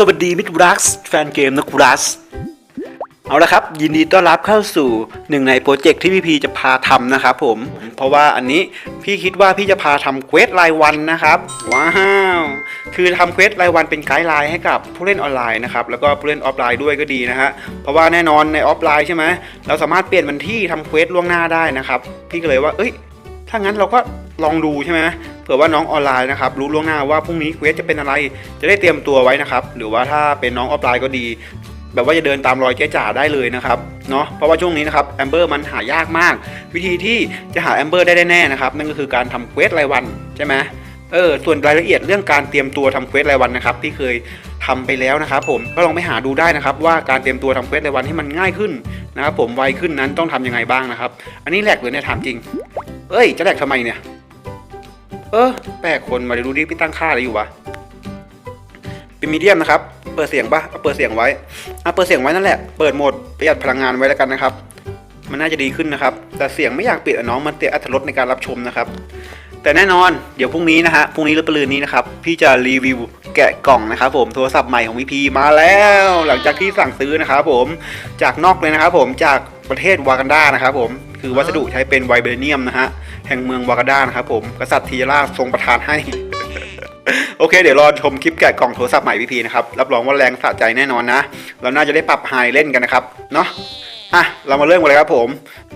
สวัสดีมิตรรักส์แฟนเกมนักรัส เอาละครับ ยินดีต้อนรับเข้าสู่หนึ่งในโปรเจกต์ที่พี่พีจะพาทำนะครับผม เพราะว่าอันนี้พี่คิดว่าพี่จะพาทำเควสรายวันนะครับ ว้าว คือทำเควสรายวันเป็นไกด์ไลน์ให้กับผู้เล่นออนไลน์นะครับ แล้วก็ผู้เล่นออฟไลน์ด้วยก็ดีนะฮะ เพราะว่าแน่นอนในออฟไลน์ใช่ไหมเราสามารถเปลี่ยนวันที่ทำเควสล่วงหน้าได้นะครับ พี่ก็เลยว่า เอ้ย ถ้างั้นเราก็ลองดูใช่ไหม ผื่อว่าน้องออนไลน์นะครับรู้ล่วงหน้าว่าพรุ่งนี้เควสจะเป็นอะไรจะได้เตรียมตัวไว้นะครับหรือว่าถ้าเป็นน้องออฟไลน์ก็ดี แบบว่าจะเดินตามรอยเจ๊จ๋าได้เลยนะครับเนาะเพราะว่าช่วงนี้นะครับแอมเบอร์มันหายากมาก วิธีที่จะหาแอมเบอร์ได้แน่ๆนะครับนั่นก็คือการทำเควสรายวันใช่ไหมเออส่วนรายละเอียดเรื่องการเตรียมตัวทำเควสรายวันนะครับที่เคยทำไปแล้วนะครับผมก็ลองไปหาดูได้นะครับว่าการเตรียมตัวทำเควสรายวันให้มันง่ายขึ้นนะครับผมไวขึ้นนั้นต้องทำยังไงบ้างนะครับ อันนี้แหลกเลยเนี่ยถามจริง เอ้ยจะแหลกทำไมเนี่ย เออ แปลกคนมาดูดิพี่ตั้งค่าอะไรอยู่วะ เป็นมีเดียมนะครับ เปิดเสียงปะเอาเปิดเสียงไว้เอะเปิดเสียงไว้นั่นแหละ เปิดโหมดประหยัดพลังงานไว้แล้วกันนะครับ มันน่าจะดีขึ้นนะครับ แต่เสียงไม่อยากปิดอะน้อง มันเตียอัตรสในการรับชมนะครับ แต่แน่นอน เดี๋ยวพรุ่งนี้นะฮะ พรุ่งนี้หรือปรืนนี้นะครับ พี่จะรีวิวแกะกล่องนะครับผม โทรศัพท์ใหม่ของพีพีมาแล้ว หลังจากที่สั่งซื้อนะครับผม จากนอกเลยนะครับผม จากประเทศวากันดานะครับผม คือวัสดุใช้เป็นไวเบเนียมนะฮะ แห่งเมืองวากันดานะครับผม กษัตริย์ทีราชทรงประทานให้ โอเค เดี๋ยวรอชมคลิปแกะกล่องโทรศัพท์ใหม่พี่พีนะครับ รับรองว่าแรงสะใจแน่นอนนะ เราน่าจะได้ปรับไฮเล่นกันนะครับ เนาะ อะเรามาเริ่มกันเลยครับผม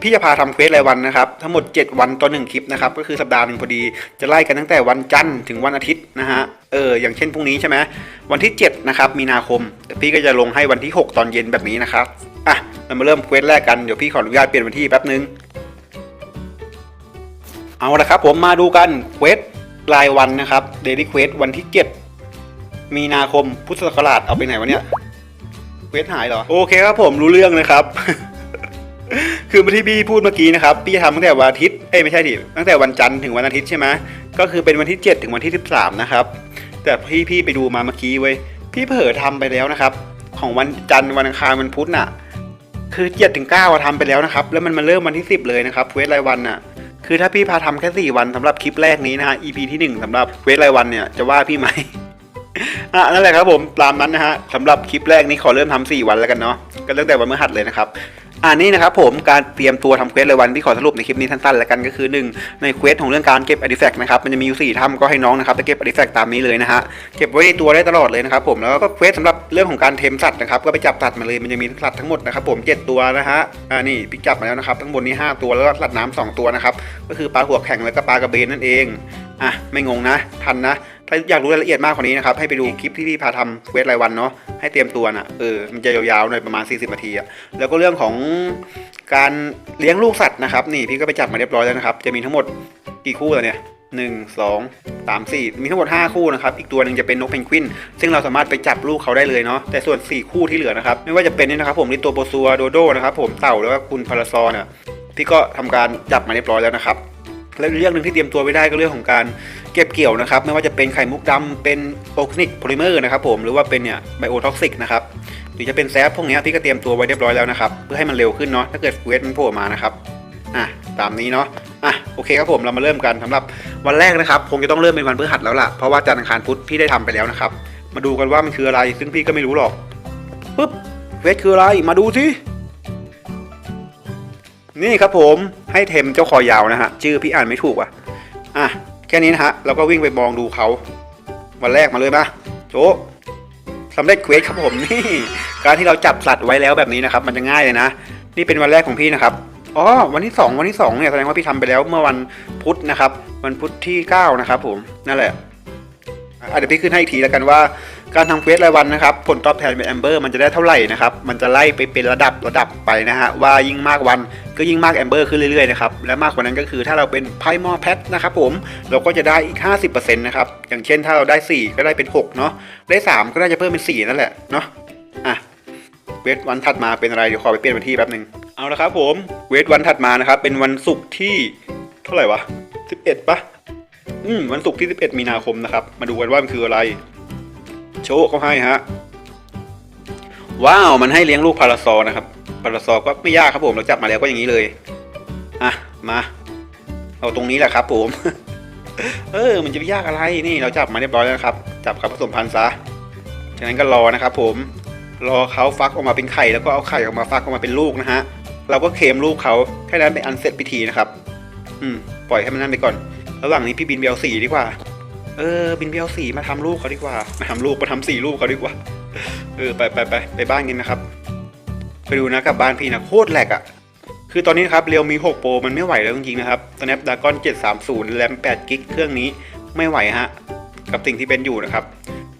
พี่จะพาทำเควสรายวันนะครับ ทั้งหมด 7 วันต่อหนึ่งคลิปนะครับ ก็คือสัปดาห์หนึ่งพอดี จะไล่กันตั้งแต่วันจันทร์ถึงวันอาทิตย์นะฮะ เออ อย่างเช่นพรุ่งนี้ใช่ไหมวันที่ 7 นะครับ มีนาคม แต่พี่ก็จะลงให้วันที่ 6 ตอนเย็นแบบนี้นะครับ อะ เรามาเริ่มเควสแรกกัน เดี๋ยวพี่ขออนุญาตเปลี่ยนวันที่แป๊บนึง เอาละครับผมมาดูกันเควสรายวันนะครับ เดลี่เควสวันที่ 7 มีนาคม พุทธศักราช เอาไปไหนวะเนี่ย เวสหายเหรอ โอเคครับผมรู้เรื่องนะครับ คือที่พี่พูดเมื่อกี้นะครับ พี่ทำตั้งแต่วันอาทิตย์ เอ้ยไม่ใช่ดิ ตั้งแต่วันจันทร์ถึงวันอาทิตย์ใช่ไหมก็คือเป็นวันที่ 7 ถึงวันที่ 13 นะครับ แต่พี่พี่ไปดูมาเมื่อกี้เว้ย พี่เผลอทำไปแล้วนะครับ ของวันจันทร์วันอังคารวันพุธน่ะ คือ7ถึง9อะทำไปแล้วนะครับ แล้วมันมาเริ่มวันที่ 10 เลยนะครับ เวสรายวันน่ะ คือถ้าพี่พาทำแค่ 4 วันสำหรับคลิปแรกนี้นะฮะ EP ที่ 1สำหรับเวสรายวันเนี่ยจะว่าพี่ไหม อะนั่นแหละครับผมตามนั้นนะฮะสำหรับคลิปแรกนี้ขอเริ่มทำ4วันแล้วกันเนาะก็ตั้งแต่วันพฤหัสเลยนะครับอ่านี่นะครับผมการเตรียมตัวทำเควสรายวันที่ขอสรุปในคลิปนี้สั้นๆแล้วกันก็คือ 1 ในเควสของเรื่องการเก็บอาร์ติแฟกนะครับมันจะมีอยู่4ถ้ำก็ให้น้องนะครับไปเก็บอาร์ติแฟกตามนี้เลยนะฮะเก็บไว้ในตัวได้ตลอดเลยนะครับผมแล้วก็เควสสำหรับเรื่องของการเทมสัตว์นะครับก็ไปจับสัตว์มาเลยมันจะมีสัตว์ทั้งหมดนะครับผม7ตัวนะฮะอ่านี่พี่จับมาแล้วนะครับทั้งหมดนี้ 5 ตัวแล้วก็สัตว์น้ำสองตัวนะครับก็คือปลาหัวแข็งแล้วก็ปลากระเบนนั่นเองอะไม่งงนะทันนะ ถ้าอยากรู้รายละเอียดมากกว่านี้นะครับ ให้ไปดูคลิปที่พี่พาทำเวสรายวันเนาะให้เตรียมตัวน่ะเออมันจะยาวๆหน่อยประมาณ 40นาทีอะแล้วก็เรื่องของการเลี้ยงลูกสัตว์นะครับ นี่พี่ก็ไปจับมาเรียบร้อยแล้วนะครับ จะมีทั้งหมดกี่คู่แล้วเนี่ยหนึ่งสองสามสี่มีทั้งหมด 5 คู่นะครับ อีกตัวหนึ่งจะเป็นนกเพนกวิน ซึ่งเราสามารถไปจับลูกเขาได้เลยเนาะแต่ส่วน 4 คู่ที่เหลือนะครับ ไม่ว่าจะเป็นนี่นะครับผมลิโตโปซัวโดโดนะครับผมเต่าแล้วก็คุณพาราซอนเนี่ยพี่ก็ทำการจับมาเรียบร้อยแล้วนะครับ และเรื่องหนึ่งที่เตรียมตัวไว้ได้ก็เรื่องของการ เก็บเกี่ยวนะครับ ไม่ว่าจะเป็นไข่มุกดำเป็นโอคนิกโพลิเมอร์นะครับผมหรือว่าเป็นเนี่ยไบโอท็อกซิกนะครับหรือจะเป็นแซฟพวกเนี้ยพี่ก็เตรียมตัวไว้เรียบร้อยแล้วนะครับ เพื่อให้มันเร็วขึ้นเนาะถ้าเกิดเวทมันโผล่มานะครับอะตามนี้เนาะอะโอเคครับผมเรามาเริ่มกันสำหรับวันแรกนะครับคงจะต้องเริ่มเป็นวันพฤหัสแล้วล่ะเพราะว่าจันทร์อังคารพุธพี่ได้ทำไปแล้วนะครับ มาดูกันว่ามันคืออะไรซึ่งพี่ก็ไม่รู้หรอกปุ๊บเวทคืออะไรมาดูสินี่ครับผมให้เทมเจ้าคอยาวนะฮะชื่อพี่อ่านไม่ถูกว่ะอะ ค่นี้นะฮะเราก็วิ่งไปมองดูเขาวันแรกมาเลยปะโจสำเร็จเควสครับผมนี่การที่เราจับสัตว์ไว้แล้วแบบนี้นะครับมันจะง่ายเลยนะ นี่เป็นวันแรกของพี่นะครับอ๋อวันที่ 2 วันที่2เนี่ยแสดงว่าพี่ทำไปแล้วเมื่อวันพุธนะครับ วันพุธที่ 9 นะครับผมนั่นแหละอะเดี๋ยวพี่ขึ้นให้อีกทีแล้วกันว่าการทำเควสรายวันนะครับผลตอบแทนเป็นแอมเบอร์มันจะได้เท่าไหร่นะครับมันจะไล่ไปเป็นระดับระดับไปนะฮะว่ายิ่งมากวัน ก็ยิ่งมากแอมเบอร์ขึ้นเรื่อยๆนะครับและมากกว่านั้นก็คือถ้าเราเป็นไพ่มอแพทนะครับผมเราก็จะได้อีก 50%นะครับอย่างเช่นถ้าเราได้ 4 ก็ได้เป็น6เนาะได้ 3 ก็น่าจะเพิ่มเป็น 4 นั่นแหละเนาะอะเวทวันถัดมาเป็นอะไรเดี๋ยวขอไปเปลี่ยนวันที่แป๊บหนึ่งเอาละครับผมเวทวันถัดมานะครับเป็นวันศุกร์ที่เท่าไหร่วะ11ปะอืมวันศุกร์ที่ 11 มีนาคมนะครับมาดูกันว่ามันคืออะไร โชว์เขาให้ฮะว้าวมันให้เลี้ยงลูกพาราซอนะครับ พาราซอก็ไม่ยากครับผมเราจับมาแล้วก็อย่างนี้เลยอะมา เอาตรงนี้แหละครับผม เออ มันจะไปยากอะไรนี่เราจับมาเรียบร้อยแล้วครับ จับครับผสมพันธุ์ซะฉะนั้นก็รอนะครับผมรอเขาฟักออกมาเป็นไข่แล้วก็เอาไข่ออกมาฟักออกมาเป็นลูกนะฮะเราก็เคลมลูกเขาแค่นั้นเป็นอันเสร็จพิธีนะครับ อืม ปล่อยให้มันนั่นไปก่อน ระหว่างนี้พี่บินเบลสีดีกว่า เออ บินเบลสีมาทำลูกเขาดีกว่า มาทำลูกมาทำสี่ลูกเขาดีกว่า เออ ไปไปไปไปบ้านกันนะครับ ไปดูนะกับบ้านพี่นะโคตรแหลกอะ่ะคือตอนนี้ครับเรียวมี 6 โปรมันไม่ไหวแล้วจริงๆนะครับ Snapdragon 730 แรม8กิกเครื่องนี้ไม่ไหวฮะ กับสิ่งที่เป็นอยู่นะครับ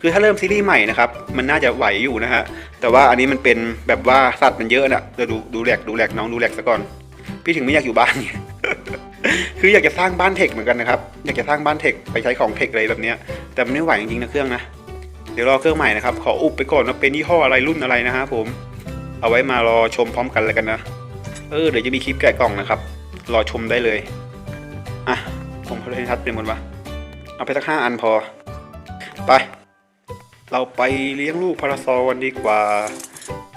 คือถ้าเริ่มซีรีส์ใหม่นะครับ มันน่าจะไหวอยู่นะฮะ แต่ว่าอันนี้มันเป็นแบบว่าสัตว์มันเยอะนะเดี๋ยวดูดูแหลกดูแหลกน้องดูแหลกซะก่อน พี่ถึงไม่อยากอยู่บ้านเนี่ยคืออยากจะสร้างบ้านเทคเหมือนกันนะครับ อยากจะสร้างบ้านเทคไปใช้ของเทคอะไรแบบเนี้ยแต่มันไม่ไหวจริงๆนะเครื่องนะ เดี๋ยวรอเครื่องใหม่นะครับ ขออุบไปก่อนว่าเป็นยี่ห้ออะไรรุ่นอะไรนะฮะผม เอาไว้มารอชมพร้อมกันเลยกันนะ เออเดี๋ยวจะมีคลิปแกะกล่องนะครับ รอชมได้เลย อะผมเขาให้ทัดเป็นหมดวะเอาไปสักห้าอันพอ ไป เราไปเลี้ยงลูกพาราซอกันดีกว่า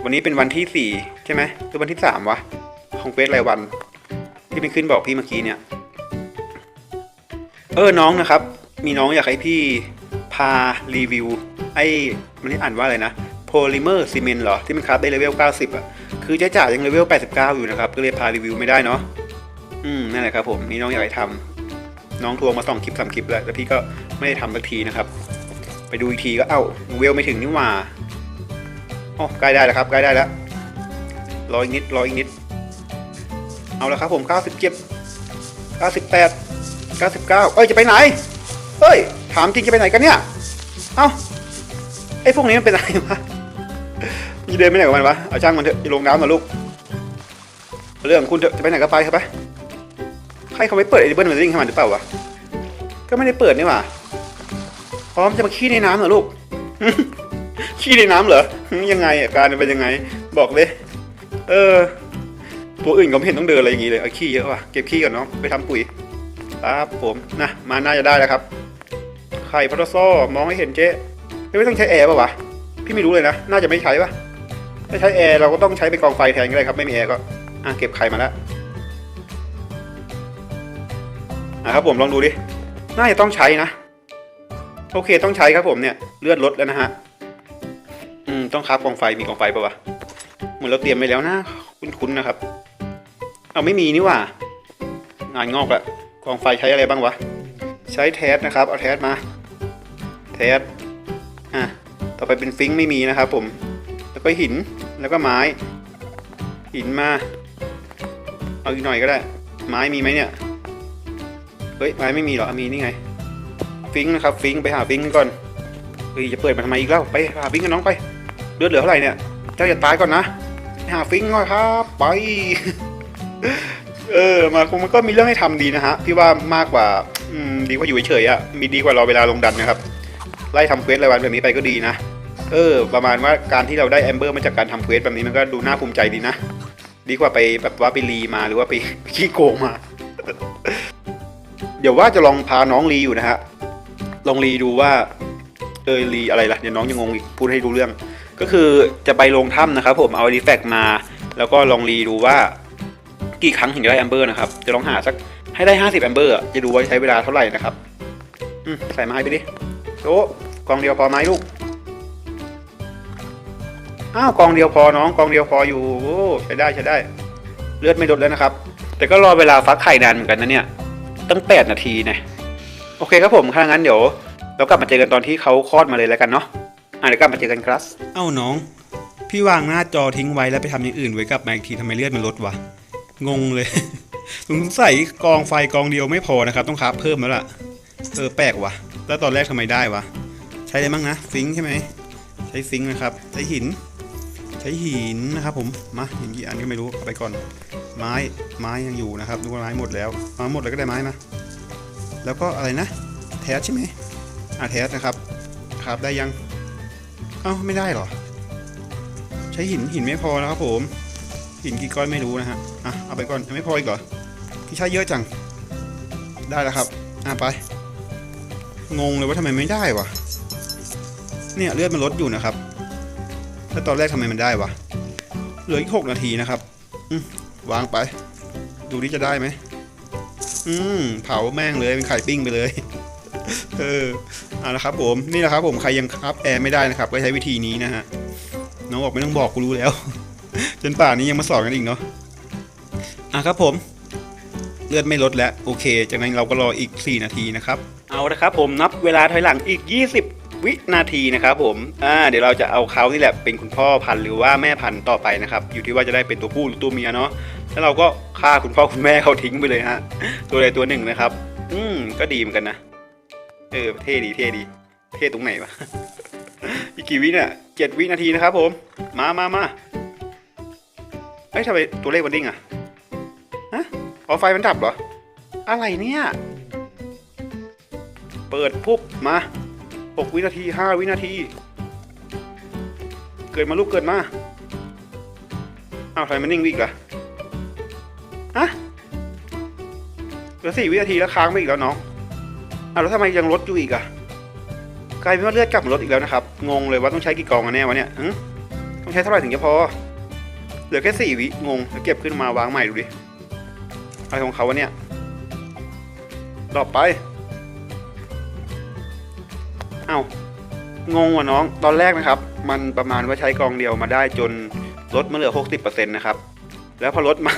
วันนี้เป็นวันที่สี่ใช่ไหมหรือวันที่สามวะของเฟสรายวัน ที่เป็นขึ้นบอกพี่เมื่อกี้เนี่ย เออน้องนะครับ มีน้องอยากให้พี่พารีวิว ไอ้มันนี่อ่านว่าอะไรนะ ลิเมอร์ซีเมนต์เหรอ ที่มันคราฟได้เลเวล 90 อะ คือเจ๊จ๋ายังเลเวล 89 อยู่นะครับ ก็เลยพารีวิวไม่ได้เนาะอืมนั่นแหละครับผมนี่น้องอยากให้ทำน้องทวงมาสองคลิปสามคลิปแล้วแต่พี่ก็ไม่ได้ทำสักทีนะครับ ไปดูอีกทีก็เอ้าเวลไม่ถึงนี่หว่าอ๋อใกล้ได้แล้วครับใกล้ได้แล้วรออีกนิดรออีกนิด เอาละครับผม 97 98 99 เอ้ย จะไปไหน เฮ้ย ถามจริงจะไปไหนกันเนี่ย เอ้าไอ้พวกนี้มันเป็นอะไรวะ เดินไปไหนกับมันวะ เอาช่างมันเถอะจะลงน้ำมาลูก เรื่องคุณเถอะจะไปไหนก็ไปครับไปใครเขาไม่เปิดไอเบิร์นมันริ่งให้มันหรือเปล่าวะ ก็ไม่ได้เปิดนี่หว่า พร้อมจะมาขี้ในน้ำเหรอลูก ขี้ในน้ำเหรอ ยังไงอาการเป็นยังไง บอกเลย เออ ตัวอื่นก็ไม่เห็นต้องเดินอะไรอย่างงี้เลย เอาขี้เยอะว่ะ เก็บขี้ก่อนเนาะไปทำปุ๋ยครับผมนะมาน่าจะได้แล้วครับ ไข่พาราซอมองให้เห็นเจ๊ไม่ต้องใช้แอร์ป่ะวะ พี่ไม่รู้เลยนะ น่าจะไม่ใช้ป่ะ ถ้าใช้แอร์เราก็ต้องใช้เป็นกองไฟแทนก็ได้ครับ ไม่มีแอร์ก็อะเก็บไข่มาแล้วอะครับผมลองดูดิ น่าจะต้องใช้นะ โอเคต้องใช้ครับผมเนี่ยเลือดลดแล้วนะฮะ อืมต้องครับกองไฟมีกองไฟป่ะวะ เหมือนเราเตรียมไปแล้วนะ คุ้นๆนะครับ เอาไม่มีนี่ว่างานงอกละกองไฟใช้อะไรบ้างวะ ใช้แทสนะครับ เอาแทสมา แทสอะต่อไปเป็นฟิงไม่มีนะครับผม แล้วก็หิน แล้วก็ไม้ หินมา เอาอีกหน่อยก็ได้ ไม้มีไหมเนี่ย เฮ้ย ไม้ไม่มีหรอ มีนี่ไง ฟิงค์นะครับ ฟิงค์ไปหาฟิงค์ก่อน เฮ้ยจะเปิดมาทำไมอีกแล้วไปหาฟิงค์กันน้องไป เลือดเหลือเท่าไหร่เนี่ย เจ้าอย่าตายก่อนนะไปหาฟิงค์ก่อนครับ ไป เออ มาคงมันก็มีเรื่องให้ทำดีนะฮะ พี่ว่ามากกว่าอืมดีกว่าอยู่เฉยๆอะ มีดีกว่ารอเวลาลงดันนะครับ ไล่ทำเควสรายวันแบบนี้ไปก็ดีนะ เออ ประมาณว่าการที่เราได้แอมเบอร์มาจากการทำเควสแบบนี้มันก็ดูน่าภูมิใจดีนะ ดีกว่าไปแบบว่าไปรีมาหรือว่าไปไปขี้โกงมา เดี๋ยวว่าจะลองพาน้องรีอยู่นะฮะ ลองรีดูว่า เออรีอะไรล่ะ เดี๋ยวน้องจะงงงอีกพูดให้รู้เรื่อง ก็คือจะไปลงถ้ำนะครับผมเอาดีแฟกมา แล้วก็ลองรีดูว่ากี่ครั้งถึงจะได้แอมเบอร์นะครับ จะลองหาสักให้ได้ 50แอมเบอร์จะดูว่าใช้เวลาเท่าไหร่นะครับ อืมใส่ไม้ไปดิโอ้กองเดียวพอไหมลูก อ้าวกองเดียวพอน้องกองเดียวพออยู่ใช้ได้ใช้ได้ เลือดไม่ลดแล้วนะครับ แต่ก็รอเวลาฟักไข่นานเหมือนกันนะเนี่ย ตั้ง 8 นาทีนะโอเคครับผมถ้างั้นเดี๋ยว เรากลับมาเจอกันตอนที่เขาคลอดมาเลยแล้วกันเนาะอะเดี๋ยวกลับมาเจอกันครับ เอ้าน้อง พี่วางหน้าจอทิ้งไว้แล้วไปทำอย่างอื่นไว้กลับมาอีกทีทำไมเลือดมันลดวะงงเลยสงสัยกองไฟกองเดียวไม่พอนะครับ ต้องคับเพิ่มแล้วล่ะเออแปลกวะแล้วตอนแรกทำไมได้วะใช้อะไรบ้างนะฟิงใช่ไหมใช้ฟิงนะครับใช้หิน ใช้หินนะครับผม มาหินกี่อันก็ไม่รู้เอาไปก่อน ไม้ไม้ยังอยู่นะครับดูว่าไม้หมดแล้วมาหมดแล้วก็ได้ไม้มาแล้วก็อะไรนะแทสใช่ไหมอะแทสนะครับครับได้ยังเอ้าไม่ได้หรอ ใช้หินหินไม่พอนะครับผม หินกี่ก้อนไม่รู้นะฮะอะเอาไปก่อนยังไม่พออีกเหรอพี่ใช้เยอะจัง ได้แล้วครับอะไป งงเลยว่าทำไมไม่ได้วะเนี่ยเลือดมันลดอยู่นะครับ แล้วตอนแรกทำไมมันได้วะ เหลืออีกหกนาทีนะครับวางไป ดูดิจะได้ไหม อืม เผาแม่งเลย เป็นไข่ปิ้งไปเลย เออเอาละครับผม นี่แหละครับผมใครยังครับแอร์ไม่ได้นะครับ ก็ใช้วิธีนี้นะฮะ น้องบอกไม่ต้องบอกกูรู้แล้ว จนป่านนี้ยังมาสอนกันอีกเนาะ อะครับผม เลือดไม่ลดแล้ว โอเค จากนั้นเราก็รออีก 4 นาทีนะครับ เอาละครับผมนับเวลาถอยหลังอีก 20 วินาทีนะครับผมอ่าเดี๋ยวเราจะเอาเขานี่แหละเป็นคุณพ่อพันธุ์หรือว่าแม่พันธุ์ต่อไปนะครับ อยู่ที่ว่าจะได้เป็นตัวผู้หรือตัวเมียเนาะแล้วเราก็ฆ่าคุณพ่อคุณแม่เขาทิ้งไปเลยฮะตัวใดตัวหนึ่งนะครับ อืมก็ดีเหมือนกันนะเออเท่ดีเท่ดี เท่ตรงไหนวะอีกกี่วิเนี่ยเจ็ดวินาทีนะครับ ผม มามามาเอ้ยทำไมตัวเลขมันดิ้งอะฮะอ๋อไฟมันดับเหรอ อะไรเนี่ย เปิดปุ๊บมา หกวินาทีห้าวินาที เกิดมาลูกเกิดมาอ้าวทำไมมันนิ่งวิอีกล่ะฮะเหลือสี่วินาทีแล้วค้างไปอีกแล้วน้องอ้าวแล้วทำไมยังลดอยู่อีกอะกลายเป็นว่าเลือดกลับมาลดอีกแล้วนะครับ งงเลยว่าต้องใช้กี่กองกันแน่วะเนี่ยหึต้องใช้เท่าไหร่ถึงจะพอ เหลือแค่สี่วิ งงแล้วเก็บขึ้นมาวางใหม่ดูดิอะไรของเขาวะเนี่ยรอบไป เอ้างงว่ะน้อง ตอนแรกนะครับ มันประมาณว่าใช้กองเดียวมาได้จนลดมาเหลือ 60%นะครับ แล้วพอลดมา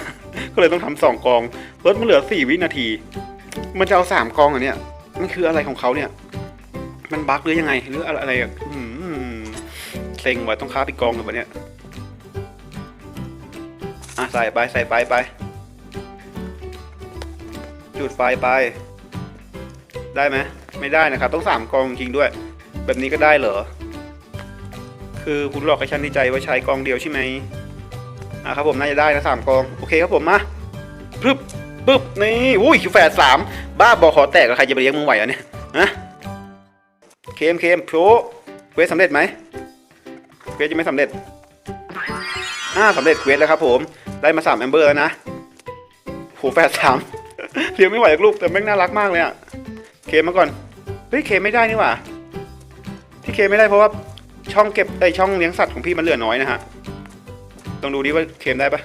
ก็เลยต้องทำสองกอง ลดมาเหลือ 4 วินาที มันจะเอาสามกองอันเนี้ยมันคืออะไรของเขาเนี่ย มันบั๊กหรือยังไง หรืออะไรอะไรอะอืมเซ็งว่ะต้องค้าไปกองเลยวะเนี่ยอะใส่ไปใส่ไปไป จุดไฟไป ได้ไหม ไม่ได้นะครับ ต้องสามกองจริงด้วย แบบนี้ก็ได้เหรอ คือคุณหลอกให้ฉันในใจว่าใช้กองเดียวใช่ไหมอะครับผมน่าจะได้นะสามกอง โอเคครับผมมาปึ๊บปึ๊บนี่อุ้ยคิวแฝดสามบ้าบอขอแตกใครจะไปเลี้ยงมึงไหวอะเนี่ยฮะเคมเคมโชเควสสำเร็จไหมเควสยังไม่สำเร็จอ่าสำเร็จเควสแล้วครับผมได้มาสามแอมเบอร์แล้วนะโหแฝดสามเลี้ยงไม่ไหวลูกแต่แม่งน่ารักมากเลยอะเคมมาก่อน เฮ้ยเคมไม่ได้นี่หว่า ที่เคมไม่ได้เพราะว่าช่องเก็บไอช่องเลี้ยงสัตว์ของพี่มันเหลือน้อยนะฮะต้องดูดิว่าเคมได้ปะ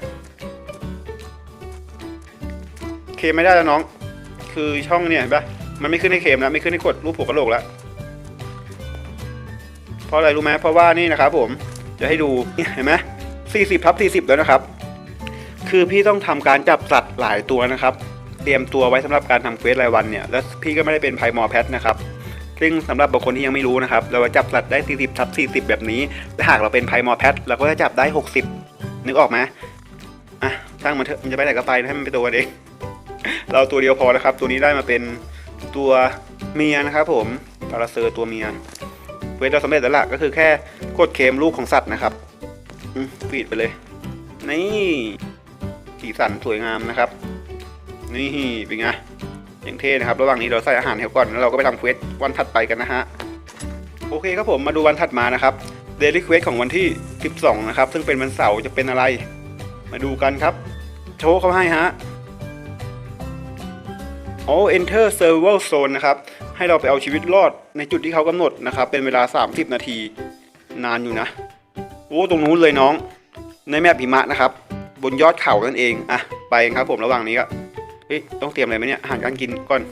เคมไม่ได้แล้วน้อง คือช่องเนี่ยเห็นปะมันไม่ขึ้นให้เคมแล้วไม่ขึ้นให้กดรูปหัวกระโหลกแล้วเพราะอะไรรู้ไหมเพราะว่านี่นะครับผมจะให้ดูเห็นไหมสี่สิบทับสี่สิบแล้วนะครับ คือพี่ต้องทำการจับสัตว์หลายตัวนะครับ เตรียมตัวไว้สำหรับการทำเควสรายวันเนี่ย แล้วพี่ก็ไม่ได้เป็นไพมอร์แพทนะครับ ซึ่งสำหรับบางคนที่ยังไม่รู้นะครับ เราจะจับสัตว์ได้ 40ทับ40 แบบนี้แต่หากเราเป็นไพมอร์แพทเราก็จะจับได้ 60 นึกออกไหมอะช่างมันเถอะมันจะไปไหนก็ไปให้มันไปตัวเองเราตัวเดียวพอนะครับ ตัวนี้ได้มาเป็นตัวเมียนะครับ ผมปาราเซอร์ตัวเมียเวสเราสำเร็จแล้วล่ะก็คือแค่กดเคมลูกของสัตว์นะครับฟีดไปเลย นี่สีสันสวยงามนะครับ นี่เป็นไง อย่างเท่นะครับ ระหว่างนี้เราใส่อาหารให้เขาก่อน แล้วเราก็ไปทำเควสวันถัดไปกันนะฮะ โอเคครับผม มาดูวันถัดมานะครับเดลี่เควสของวันที่ 12 นะครับ ซึ่งเป็นวันเสาร์จะเป็นอะไร มาดูกันครับ โชว์เขาให้ฮะโอ้ enter survival zone นะครับ ให้เราไปเอาชีวิตรอดในจุดที่เขากำหนดนะครับ เป็นเวลา 30 นาที นานอยู่นะ โอ้ ตรงนู้นเลยน้อง ในแมปหิมะนะครับ บนยอดเขานั่นเอง อะ ไปครับผมระหว่างนี้ก็ ฮ้ยต้องเตรียมอะไรไหมเนี่ยอาหารการกินก่อน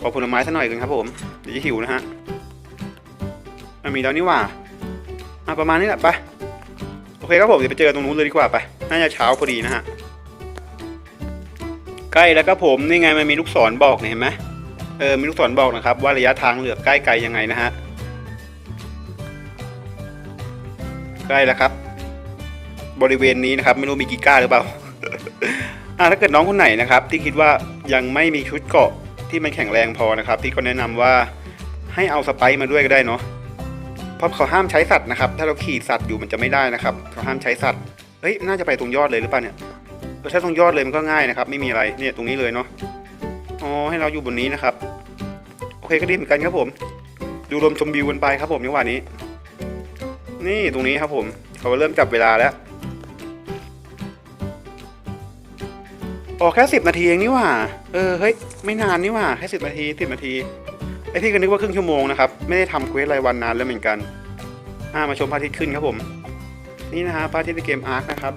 ขอผลไม้สักหน่อยกันครับผม เดี๋ยวจะหิวนะฮะอะมีแล้วนี่หว่าอะประมาณนี้แหละไปโอเคครับผมเดี๋ยวไปเจอตรงนู้นเลยดีกว่าไป น่าจะเช้าพอดีนะฮะ ใกล้แล้วครับผมนี่ไงมันมีลูกศรบอกเนี่ยเห็นไหมเออมีลูกศรบอกนะครับ ว่าระยะทางเหลือใกล้ไกลยังไงนะฮะ ใกล้แล้วครับ บริเวณนี้นะครับ ไม่รู้มีกี่ก้าหรือเปล่า อ่าถ้าเกิดน้องคนไหนนะครับที่คิดว่ายังไม่มีชุดเกาะที่มันแข็งแรงพอนะครับพี่ก็แนะนำว่าให้เอาสไปซ์มาด้วยก็ได้เนาะเพราะเขาห้ามใช้สัตว์นะครับ ถ้าเราขี่สัตว์อยู่มันจะไม่ได้นะครับเขาห้ามใช้สัตว์เฮ้ยน่าจะไปตรงยอดเลยหรือเปล่าเนี่ยเออถ้าตรงยอดเลยมันก็ง่ายนะครับ ไม่มีอะไรเนี่ยตรงนี้เลยเนาะอ๋อให้เราอยู่บนนี้นะครับ โอเคก็ดีเหมือนกันครับผม ดูลมชมวิวกันไปครับผมจังหวะนี้ นี่ตรงนี้ครับผมเขาเริ่มจับเวลาแล้ว ออกแค่สิบนาทีเองนี่หว่า เออเฮ้ยไม่นานนี่หว่าแค่สิบนาทีสิบนาทีไอพี่ก็นึกว่าครึ่งชั่วโมงนะครับไม่ได้ทำเควสรายวันนานแล้วเหมือนกันอ่ามาชมพระอาทิตย์ขึ้นครับผม นี่นะฮะพระอาทิตย์ในเกมอาร์คนะครับ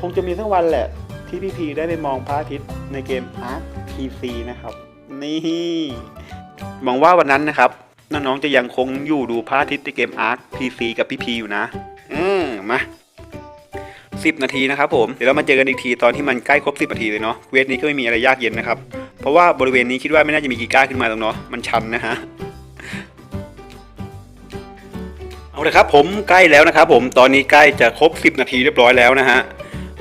คงจะมีทั้งวันแหละ ที่พี่พีได้ไปมองพระอาทิตย์ในเกมอาร์คพีซีนะครับนี่หวังว่าวันนั้นนะครับน้องๆจะยังคงอยู่ดูพระอาทิตย์ในเกมอาร์คพีซีกับพี่พีอยู่นะ อืมมา สิบนาทีนะครับผม เดี๋ยวเรามาเจอกันอีกทีตอนที่มันใกล้ครบสิบนาทีเลยเนาะ เวทนี้ก็ไม่มีอะไรยากเย็นนะครับ เพราะว่าบริเวณนี้คิดว่าไม่น่าจะมีกีก้าขึ้นมาตรงเนาะ มันชันนะฮะเอาเลยครับผมใกล้แล้วนะครับผมตอนนี้ใกล้จะครบ 10 นาทีเรียบร้อยแล้วนะฮะ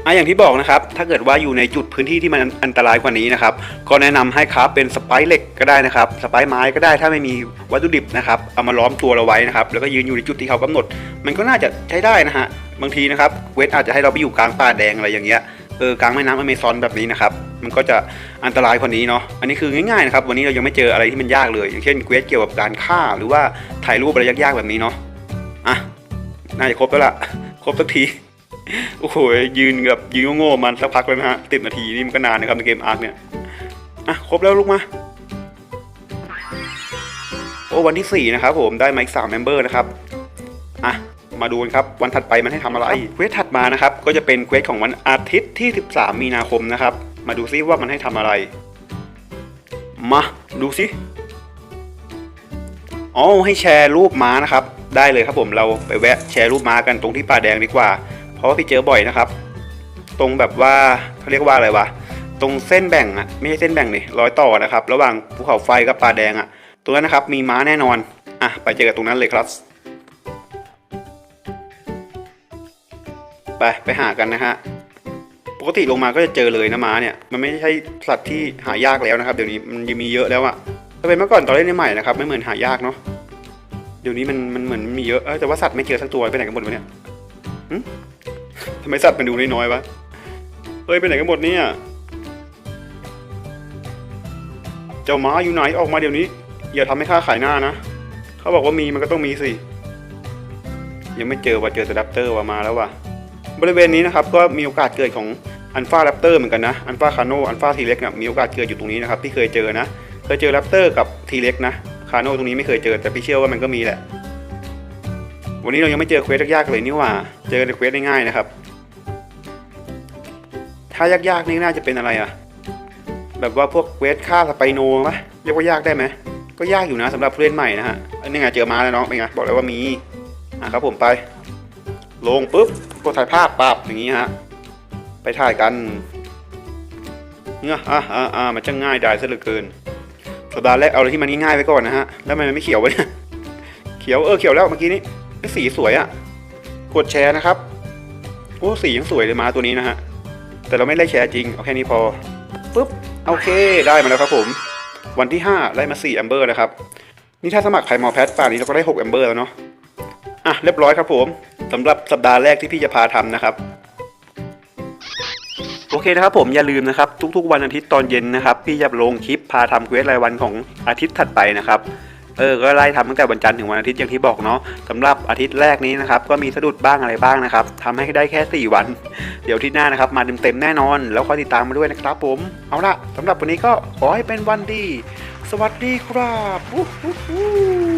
อะอย่างที่บอกนะครับถ้าเกิดว่าอยู่ในจุดพื้นที่ที่มันอันตรายกว่านี้นะครับก็แนะนำให้คราฟเป็นสไปร์เหล็กก็ได้นะครับสไปร์ไม้ก็ได้ถ้าไม่มีวัตถุดิบนะครับเอามาล้อมตัวเราไว้นะครับแล้วก็ยืนอยู่ในจุดที่เขากำหนด มันก็น่าจะใช้ได้นะฮะ บางทีนะครับเวทอาจจะให้เราไปอยู่กลางป่าแดงอะไรอย่างเงี้ยเออกลางแม่น้ำอเมซอนแบบนี้นะครับมันก็จะอันตรายกว่านี้เนาะอันนี้คือง่ายๆนะครับวันนี้เรายังไม่เจออะไรที่มันยากเลย อย่างเช่นเควสเกี่ยวกับการฆ่าหรือว่าถ่ายรูปอะไรยากๆแบบนี้เนาะอะน่าจะครบแล้วล่ะครบสักทีโอ้โหยืนกับยืนโง่ๆมันสักพักแล้วนะฮะสิบนาทีนี่มันก็นานนะครับในเกมอาร์คเนี่ยอะครบแล้วลูกมาโอ้วันที่สี่นะครับผมได้มาอีกสามเมมเบอร์นะครับอะ มาดูกันครับวันถัดไปมันให้ทำอะไรเควสถัดมานะครับก็จะเป็นเควสของวันอาทิตย์ที่ 13 มีนาคมนะครับ มาดูซิว่ามันให้ทำอะไร มาดูซิอ๋อให้แชร์รูปม้านะครับ ได้เลยครับผมเราไปแวะแชร์รูปม้ากันตรงที่ป่าแดงดีกว่า เพราะว่าพี่เจอบ่อยนะครับ ตรงแบบว่าเขาเรียกว่าอะไรวะตรงเส้นแบ่งอะไม่ใช่เส้นแบ่งนี่รอยต่อนะครับ ระหว่างภูเขาไฟกับป่าแดงอะตรงนั้นนะครับมีม้าแน่นอนอะไปเจอกันตรงนั้นเลยครับ ไปไปหากันนะฮะปกติลงมาก็จะเจอเลยนะม้าเนี่ยมันไม่ใช่สัตว์ที่หายากแล้วนะครับ เดี๋ยวนี้มันยังมีเยอะแล้วอะถ้าเป็นเมื่อก่อนตอนเล่นใหม่นะครับไม่เหมือนหายากเนาะเดี๋ยวนี้มันมันเหมือนมีเยอะเออแต่ว่าสัตว์ไม่เจอสักตัวไปไหนกันหมดวะเนี่ยทำไมสัตว์มันดูน้อยๆวะเฮ้ยไปไหนกันหมดเนี่ยเจ้าม้าอยู่ไหนออกมาเดี๋ยวนี้ อย่าทำให้ข้าขายหน้านะเขาบอกว่ามีมันก็ต้องมีสิยังไม่เจอว่าเจอแต่แรปเตอร์ว่ามาแล้วว่ะ บริเวณนี้นะครับก็มีโอกาสเกิดของอันฟาแรปเตอร์เหมือนกันนะอันฟาคาโนอันฟาทีเล็กเนี่ยมีโอกาสเกิดอยู่ตรงนี้นะครับที่เคยเจอนะเคยเจอแรปเตอร์กับทีเล็กนะคาโนตรงนี้ไม่เคยเจอแต่พี่เชื่อว่ามันก็มีแหละ วันนี้เรายังไม่เจอเควสยากๆเลยนี่หว่า เจอแต่เควสง่ายๆนะครับ ถ้ายากๆนี่น่าจะเป็นอะไรอะแบบว่าพวกเควสฆ่าสไปโนปะเรียกว่ายากได้ไหมก็ยากอยู่นะสำหรับผู้เล่นใหม่นะฮะอันนี้ไงเจอมาแล้วน้องเป็นไงบอกเลยว่ามีอะครับผมไป ลงปุ๊บกดถ่ายภาพปับอย่างนี้ฮะไปถ่ายกันเนี่ยอะอะอะมันจะง่ายได้ซะเหลือเกินสัปดาห์แรกเอาอะไรที่มันง่ายๆไปก่อนนะฮะแล้วมันไม่เขียววะเนี่ยเขียวเออเขียวแล้วเมื่อกี้นี้สีสวยอะ่ะกดแชร์นะครับโอ้สียังสวยเลยมาตัวนี้นะฮะแต่เราไม่ได้แชร์จริงเอาแค่นี้พอปุ๊บโอเคได้มาแล้วครับผม วันที่ 5 ได้มา4แอมเบอร์นะครับนี่ถ้าสมัครไพมอแพทป่านนี้เราก็ได้6แอมเบอร์แล้วเนาะอะเรียบร้อยครับผม สำหรับสัปดาห์แรกที่พี่จะพาทำนะครับ โอเคนะครับผมอย่าลืมนะครับ ทุกๆ วันอาทิตย์ตอนเย็นนะครับ พี่จะลงคลิปพาทำเควสรายวันของอาทิตย์ถัดไปนะครับเออก็ไล่ทำตั้งแต่วันจันทร์ถึงวันอาทิตย์อย่างที่บอกเนาะสำหรับอาทิตย์แรกนี้นะครับก็มีสะดุดบ้างอะไรบ้างนะครับทำให้ได้แค่ 4 วัน เดี๋ยวที่หน้านะครับมาเต็มๆแน่นอน แล้วคอยติดตามมาด้วยนะครับผม เอาละสำหรับวันนี้ก็ขอให้เป็นวันดี สวัสดีครับอู้